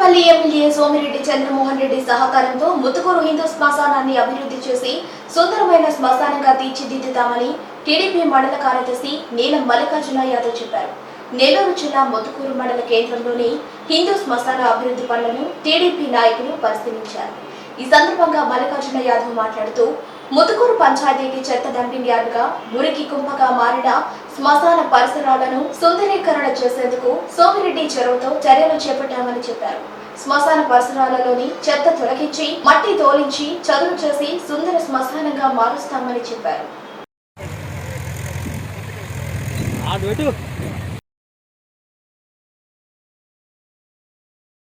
Sarvepalli MLA Somireddy Chandramohan Reddy సహకారంతో ముతుకూరు హిందూ శ్మశానాన్ని అభివృద్ధి చేసి సుందరమైన శ్మశానంగా తీర్చిదిద్దుతామని టీడీపీ మండల కార్యదర్శి నీలం మల్లికార్జున యాదవ్ చెప్పారు. నెల్లూరు జిల్లా ముతుకూరు మండల కేంద్రంలోని హిందూ శ్మశాన అభివృద్ధి పనులను టీడీపీ నాయకులు పరిశీలించారు. ఈ సందర్భంగా మల్లికార్జున యాదవ్ మాట్లాడుతూ ముతుకూరు పంచాయతీకి చెత్త డంపింగ్ యార్డుగా మురికి కుంపగా మారిన శ్మశాన పరిసరాలను సుందరీకరణ చేసేందుకు సోమిరెడ్డి చెరువుతో చర్యలు చేపట్టామని చెప్పారు. శ్మశాన పరిసరాలలోని చెత్త తొలగించి మట్టి తోలించి చదును చేసి సుందర శ్మశానంగా మారుస్తామని చెప్పారు.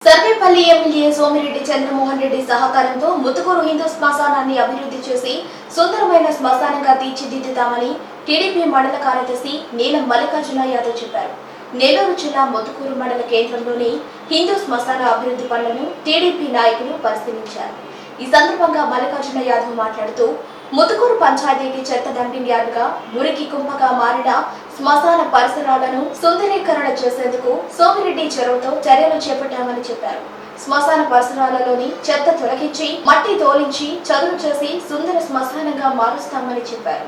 సర్వేపల్లి ఎమ్మెల్యే సోమిరెడ్డి చంద్రమోహన్ రెడ్డి సహకారంతో ముతుకూరు హిందూ శ్మశానాన్ని అభివృద్ధి చేసి సుందరమైన శ్మశానంగా తీర్చిదిద్దుతామని టీడీపీ మండల కార్యదర్శి నీలం మల్లికార్జున యాదవ్ చెప్పారు. నెల్లూరు జిల్లా ముతుకూరు మండల కేంద్రంలోని హిందూ శ్మశాన అభివృద్ధి పనులను టీడీపీ నాయకులు పరిశీలించారు. ఈ సందర్భంగా మల్లికార్జున యాదవ్ మాట్లాడుతూ ముతుకూరు పంచాయతీకి చెత్త డంపింగ్ యార్డుగా మురికి కుంపగా మారిన శ్మశాన పరిసరాలను సుందరీకరణ చేసేందుకు సోమిరెడ్డి చెరువుతో చర్యలు చేపట్టామని చెప్పారు. శ్మశాన పరిసరాలలోని చెత్త తొలగించి మట్టి తోలించి చదును చేసి సుందర శ్మశానంగా మారుస్తామని చెప్పారు.